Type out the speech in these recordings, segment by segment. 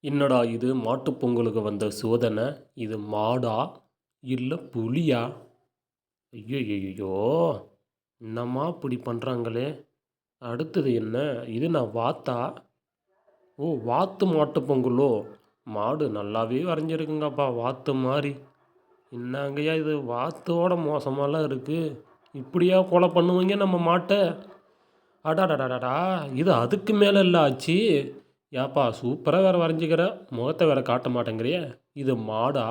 என்னடா இது? மாட்டுப் பொங்கலுக்கு வந்த சோதனை? இது மாடா? இல்லை புலியா? ஐயோ என்னம்மா இப்படி பண்ணுறாங்களே அடுத்தது என்ன? இது நான் வாத்தா? ஓ வாத்து மாட்டு பொங்கலோ? மாடு நல்லாவே வரைஞ்சிருக்குங்கப்பா வாத்து மாதிரி. என்னங்கய்யா இது? வாத்தோட மோசமாலாம் இருக்குது இப்படியா கொலை பண்ணுவீங்க நம்ம மாட்டை? அடாடாடாடா இது அதுக்கு மேலே இல்லை ஆச்சு. ஏப்பா சூப்பராக வேறு வரைஞ்சிக்கிற. முகத்தை வேறு காட்ட மாட்டேங்கிறியே. இது மாடா?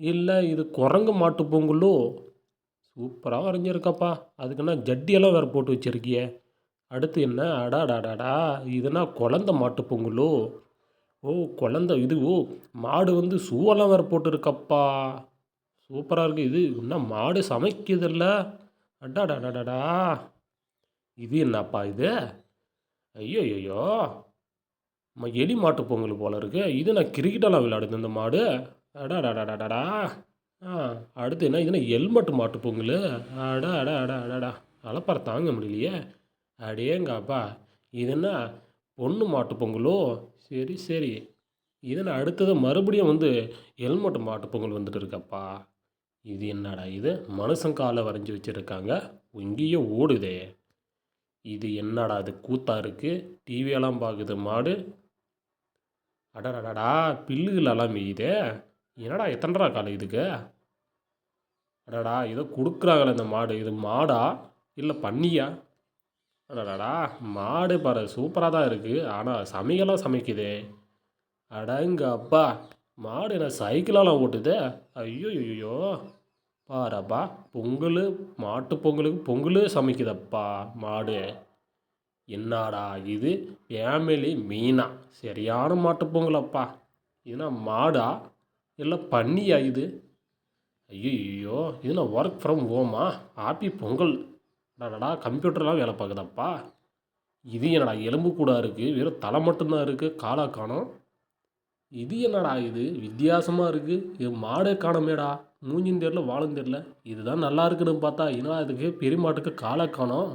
இல்லை இது குரங்கு மாட்டு பொங்கலோ சூப்பராக வரைஞ்சிருக்கப்பா. அதுக்குன்னா ஜட்டியெல்லாம் வேறு போட்டு வச்சுருக்கியே? அடுத்து என்ன? அடாடாடாடா இதுனா குழந்த மாட்டு பொங்கலோ ஓ குழந்த இது ஓ மாடு வந்து சூவெல்லாம் வேறு போட்டுருக்கப்பா. சூப்பராக இருக்குது இது இன்னும் மாடு சமைக்குதில்ல? அடாடாடாடா இது என்னப்பா இது? ஐயோ ஐயோ எலி மாட்டு பொங்கல் போல இருக்கு. இது நான் கிரிக்கெட்டெல்லாம் விளையாடுது. இந்த மாடு. அடா அடாடாடாடாடா ஆ அடுத்து என்ன? இதுனா ஹெல்மெட் மாட்டு பொங்கல்? அடா அடா அடா அடாடா அலப்பற தாங்க முடியலையே. அடேங்கப்பா. இது என்ன? பொண்ணு மாட்டு பொங்கலோ? சரி சரி. இதனை அடுத்தது மறுபடியும் வந்து ஹெல்மெட் மாட்டு பொங்கல் வந்துட்டு இருக்கப்பா. இது என்னடா இது? மனுஷன் காலை வரைஞ்சி வச்சுருக்காங்க. இங்கேயே ஓடுதே. இது என்னடா இது? கூத்தா இருக்குது டிவியெல்லாம் பார்க்குது மாடு. அடடடடா பில்லுகளெல்லாம் மீயுதே. என்னடா எத்தனைடா காலை இதுக்கு? அடடா ஏதோ கொடுக்குறாங்களே இந்த மாடு. இது மாடா? இல்லை பன்னியா அடடடா மாடு பாரு சூப்பராக தான் இருக்குது ஆனால் சமையலாம் சமைக்குதே. அடங்க அப்பா மாடு என்ன சைக்கிளாலாம் ஓட்டுதே. ஐயோ ஐயோ பாரப்பா பொங்கல் மாட்டு பொங்கலுக்கு பொங்கல் சமைக்குதப்பா மாடு. என்னடா இது? ஃபேமிலி மீனா. சரியான மாட்டுப்பொங்கலப்பா இதுனா மாடா? இல்லை பன்னியா இது? ஐயோ இதுனா ஒர்க் ஃப்ரம் ஹோமா ஹாப்பி பொங்கல். அடாடா கம்ப்யூட்டர்லாம் வேலை பார்க்குதாப்பா? இது என்னடா எலும்பு கூட இருக்குது வெறும் தலை மட்டும்தான் இருக்குது காலா காணும். இது என்னடா இது? வித்தியாசமாக இருக்குது இது மாடே காணமேடா. மூஞ்சின் தெரில வாழும் தெரில இதுதான் நல்லா இருக்குன்னு பார்த்தா என்னடா இதுக்கு பெரிய மாட்டுக்கு காலை காணும்.